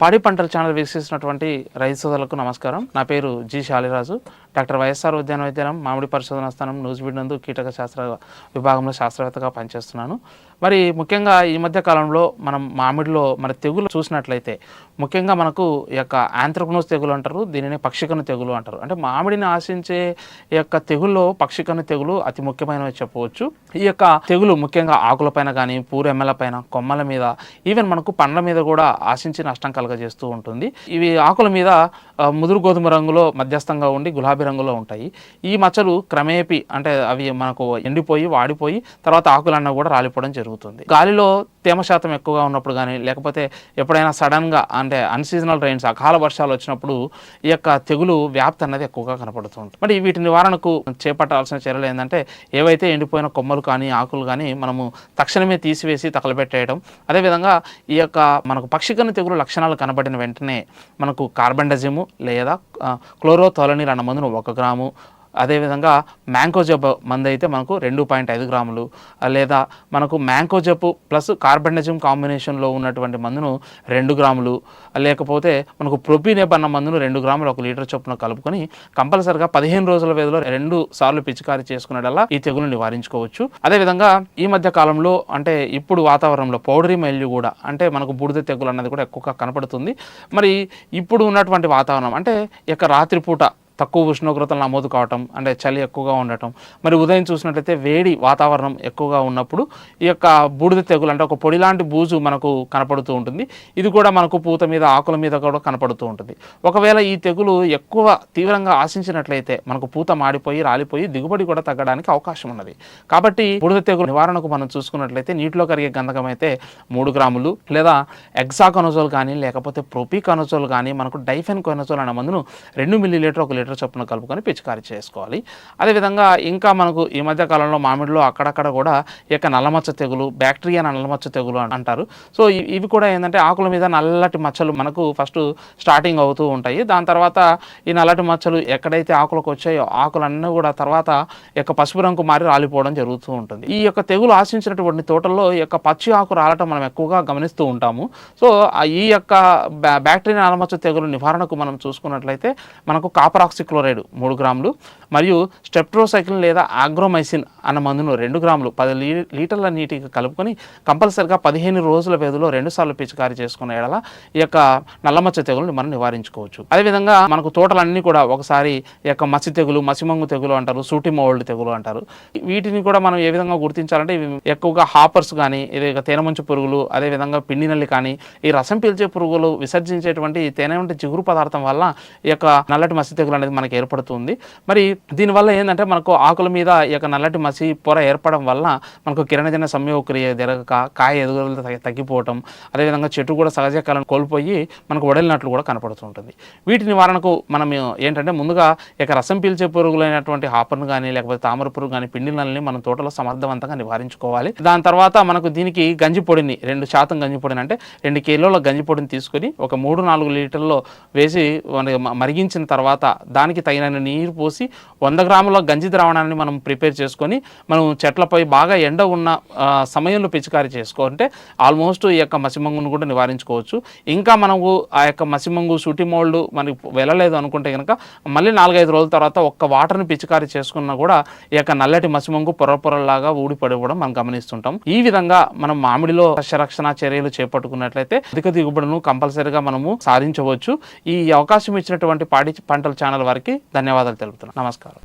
పాడి పంటల ఛానల్ వీక్షిస్తున్నటువంటి రైతు సోదరులకు నమస్కారం. నా పేరు జి శాలిరాజు. డాక్టర్ వైఎస్ఆర్ ఉద్యాన విద్యాలయం మామిడి పరిశోధనా స్థానం న్యూస్బీడ్ నందు కీటక శాస్త్ర విభాగంలో శాస్త్రవేత్తగా పనిచేస్తున్నాను. మరి ముఖ్యంగా ఈ మధ్య కాలంలో మనం మామిడిలో మన తెగులు చూసినట్లయితే ముఖ్యంగా మనకు ఈ యొక్క ఆంథ్రక్నోస్ తెగులు అంటారు దీనిని పక్షికను తెగులు అంటారు. అంటే మామిడిని ఆశించే ఈ యొక్క తెగుల్లో పక్షికను తెగులు అతి ముఖ్యమైనవి చెప్పవచ్చు. ఈ యొక్క తెగులు ముఖ్యంగా ఆకులపైన కానీ పూరెమ్మల పైన కొమ్మల మీద ఈవెన్ మనకు పండ్ల మీద కూడా ఆశించి నష్టం కలగజేస్తూ ఉంటుంది. ఇవి ఆకుల మీద ముదురు గోధుమ రంగులో మధ్యస్థంగా ఉండి గులాబీ రంగులో ఉంటాయి. ఈ మచ్చలు క్రమేపీ అంటే అవి మనకు ఎండిపోయి వాడిపోయి తర్వాత ఆకులన్నా కూడా రాలిపోవడం జరుగుతుంది. గాలిలో తేమ శాతం ఎక్కువగా ఉన్నప్పుడు కానీ లేకపోతే ఎప్పుడైనా సడన్గా అంటే అన్సీజనల్ రైన్స్ అకాల వర్షాలు వచ్చినప్పుడు ఈ యొక్క తెగులు వ్యాప్తి అన్నది ఎక్కువగా కనపడుతుంది మరి వీటి నివారణకు చేపట్టాల్సిన చర్యలు ఏంటంటే ఏవైతే ఎండిపోయిన కొమ్మలు కానీ ఆకులు కానీ మనము తక్షణమే తీసివేసి తగలబెట్టేయడం. అదేవిధంగా ఈ యొక్క మనకు పక్షికన్న తెగులు లక్షణాలు కనబడిన వెంటనే మనకు కార్బండజిము లేదా క్లోరోథోలనీర్ అన్న మందును ఒక గ్రాము అదేవిధంగా మ్యాంకోజబ్ మందు అయితే మనకు రెండు పాయింట్ ఐదు గ్రాములు లేదా మనకు మ్యాంకో జబ్బు ప్లస్ కార్బెండజిమ్ కాంబినేషన్లో ఉన్నటువంటి మందును రెండు గ్రాములు లేకపోతే మనకు ప్రొపీనెబ్ అన్న మందును రెండు గ్రాములు ఒక లీటర్ చొప్పున కలుపుకొని కంపల్సరిగా పదిహేను రోజుల వ్యవధిలో రెండు సార్లు పిచికారీ చేసుకునేటల్లా ఈ తెగులు నివారించుకోవచ్చు. అదేవిధంగా ఈ మధ్య కాలంలో అంటే ఇప్పుడు వాతావరణంలో పౌడరీ మైల్యూ కూడా అంటే మనకు బూడిద తెగులు అన్నది కూడా ఎక్కువగా కనపడుతుంది. మరి ఇప్పుడు ఉన్నటువంటి వాతావరణం అంటే ఇక రాత్రిపూట తక్కువ ఉష్ణోగ్రతలు నమోదు కావటం అంటే చలి ఎక్కువగా ఉండటం. మరి ఉదయం చూసినట్లయితే వేడి వాతావరణం ఎక్కువగా ఉన్నప్పుడు ఈ యొక్క బూడిద తెగులు అంటే ఒక పొడి లాంటి బూజు మనకు కనపడుతూ ఉంటుంది. ఇది కూడా మనకు పూత మీద ఆకుల మీద కూడా కనపడుతూ ఉంటుంది. ఒకవేళ ఈ తెగులు ఎక్కువ తీవ్రంగా ఆశించినట్లయితే మనకు పూత మాడిపోయి రాలిపోయి దిగుబడి కూడా తగ్గడానికి అవకాశం ఉన్నది. కాబట్టి బూడిద తెగులు నివారణకు మనం చూసుకున్నట్లయితే నీటిలో కరిగే గంధకం అయితే మూడు గ్రాములు లేదా ఎగ్జాకనోజోల్ కానీ లేకపోతే ప్రొపీకొనజోల్ కానీ మనకు డైఫెన్ కొనజోల్ అనే మందును రెండు మిల్లీ లీటర్ ఒక లీటర్ చొప్పున కలుపుకొని పిచికారీ చేసుకోవాలి. అదేవిధంగా ఇంకా మనకు ఈ మధ్య కాలంలో మామిడిలో అక్కడక్కడ కూడా ఈ యొక్క నల్లమచ్చ తెగులు బ్యాక్టీరియా నల్లమచ్చ తెగులు అని అంటారు. సో ఇవి కూడా ఏంటంటే ఆకుల మీద నల్లటి మచ్చలు మనకు ఫస్ట్ స్టార్టింగ్ అవుతూ ఉంటాయి. దాని తర్వాత ఈ నల్లటి మచ్చలు ఎక్కడైతే ఆకులకు వచ్చాయో ఆకులన్నీ కూడా తర్వాత ఈ యొక్క పసుపు రంగు మారి రాలిపోవడం జరుగుతూ ఉంటుంది. ఈ యొక్క తెగులు ఆశించినటువంటి తోటల్లో ఈ యొక్క పచ్చి ఆకు రాలటం మనం ఎక్కువగా గమనిస్తూ ఉంటాము. సో ఈ యొక్క బ్యాక్టీరియా నల్లమచ్చ తెగులు నివారణకు మనం చూసుకున్నట్లయితే మనకు కాపర్ ఆక్సిక్లోరైడ్ మూడు గ్రాములు మరియు స్టెప్ట్రోసైక్లిన్ లేదా ఆగ్రోమైసిన్ అన్న మందును రెండు గ్రాములు పది లీ లీటర్ల నీటికి కలుపుకొని కంపల్సరిగా పదిహేను రోజుల వ్యధిలో రెండు సార్లు పిచికారీ చేసుకున్న ఎడల ఈ యొక్క నల్లమచ్చ తెగులను మనం నివారించుకోవచ్చు. అదేవిధంగా మనకు తోటలన్నీ కూడా ఒకసారి ఈ యొక్క మసి తెగులు మసిమంగు తెగులు అంటారు సూటి మోల్డ్ తెగులు అంటారు. వీటిని కూడా మనం ఏ విధంగా గుర్తించాలంటే ఇవి ఎక్కువగా హాపర్స్ కానీ ఇది తేనెమంచు పురుగులు అదేవిధంగా పిండి నల్లి కానీ ఈ రసం పీల్చే పురుగులు విసర్జించేటువంటి తేనె వంటి చిగురు పదార్థం వల్ల ఈ యొక్క నల్లటి మసి తెగులు అనేది మనకి ఏర్పడుతుంది. మరి దీనివల్ల ఏంటంటే మనకు ఆకుల మీద ఈ యొక్క నల్లటి మసి పొర ఏర్పడడం వల్ల మనకు కిరణజన సంయోగక్రియ జరగక కాయ ఎదుగుదల తగ్గిపోవటం అదేవిధంగా చెట్టు కూడా సహజ కాలం కోల్పోయి మనకు వడలినట్లు కూడా కనపడుతుంటుంది. వీటి నివారణకు మనం ఏంటంటే ముందుగా ఇక రసం పీల్చే పురుగులైనటువంటి హాపర్ను కానీ లేకపోతే తామర పురుగు కానీ పిండి మనం తోటలో సమర్థవంతంగా నివారించుకోవాలి. దాని తర్వాత మనకు దీనికి గంజి పొడిని రెండు శాతం గంజి పొడిని అంటే రెండు కిలోల గంజి పొడిని తీసుకొని ఒక మూడు నాలుగు లీటర్లో వేసి మన- మరిగించిన తర్వాత దానికి తగిన నీరు పోసి వంద గ్రాముల గంజి ద్రావణాన్ని మనం ప్రిపేర్ చేసుకొని మనం చెట్లపై బాగా ఎండ ఉన్న సమయంలో పిచికారీ చేసుకుంటే ఆల్మోస్ట్ ఈ యొక్క మసిమంగును కూడా నివారించుకోవచ్చు. ఇంకా మనము ఆ యొక్క మసిమంగు సూటి మోల్డ్ మనకి వెళ్ళలేదు అనుకుంటే కనుక మళ్ళీ నాలుగైదు రోజుల తర్వాత ఒక్క వాటర్ని పిచికారీ చేసుకున్నా కూడా ఈ యొక్క నల్లటి మసిమంగు పొర పొరలాగా ఊడిపడిపోవడం మనం గమనిస్తుంటాం. ఈ విధంగా మనం మామిడిలో రక్షణ చర్యలు చేపట్టుకున్నట్లయితే అధిక దిగుబడును కంపల్సరీగా మనము సాధించవచ్చు. ఈ అవకాశం ఇచ్చినటువంటి పాడి పంటల ఛానల్ వారికి ధన్యవాదాలు తెలుపుతున్నాను నమస్కారం.